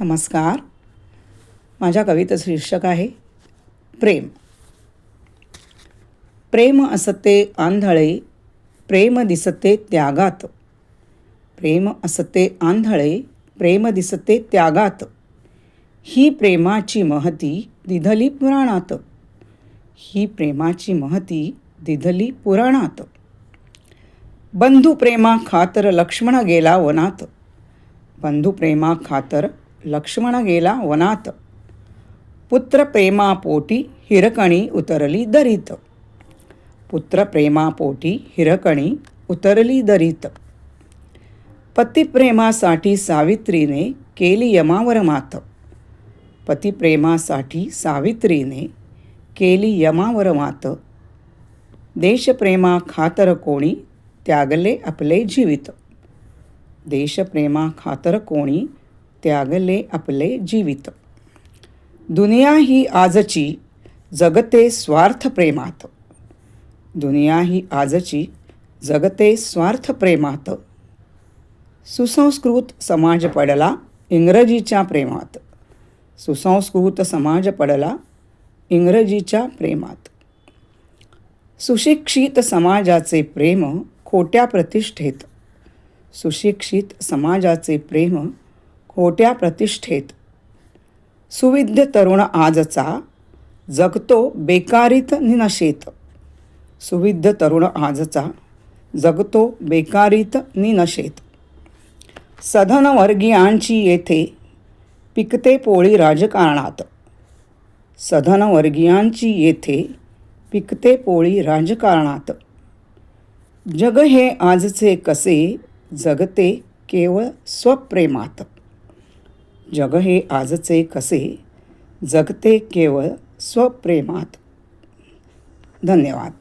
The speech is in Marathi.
नमस्कार. माझ्या कवितेचं शीर्षक आहे प्रेम. प्रेम असते आंधळे प्रेम दिसते त्यागात. प्रेम असते आंधळे प्रेम दिसते त्यागात. ही प्रेमाची महती दिधली पुराणात. ही प्रेमाची महती दिधली पुराणात. बंधुप्रेमा खातर लक्ष्मण गेला वनात. बंधुप्रेमा खातर लक्ष्मण गेला वनात. पुत्र प्रेमापोटी हिरकणी उतरली दरीत. पुत्र प्रेमापोटी हिरकणी उतरली दरीत. पतिप्रेमासाठी सावित्रीने केली यमावर मात पतिप्रेमासाठी सावित्रीने केली यमावर मात देशप्रेमा खातर कोणी त्यागले आपले जीवित. देशप्रेमा खातर कोणी त्यागले आपले जीवित. दुनिया ही आजची जगते स्वार्थ प्रेमात. दुनिया ही आजची जगते स्वार्थ प्रेमात. सुसंस्कृत समाज पडला इंग्रजीच्या प्रेमात. सुसंस्कृत समाज पडला इंग्रजीच्या प्रेमात. सुशिक्षित समाजाचे प्रेम खोट्या प्रतिष्ठेत. सुशिक्षित समाजाचे प्रेम होट्या प्रतिष्ठेत. सुविद्य तरुण आजचा जगतो बेकारीत निनशेत. सुविध्य तरुण आजचा जगतो बेकारीत निनशेत. सधनवर्गीयांची येथे पिकते पोळी राजकारणात. सधनवर्गीयांची येथे पिकते पोळी राजकारणात. जग हे आजचे कसे? जगते केवळ स्वप्रेमात. जग हे आजचे कसे? जगते केवळ स्वप्रेमात. धन्यवाद.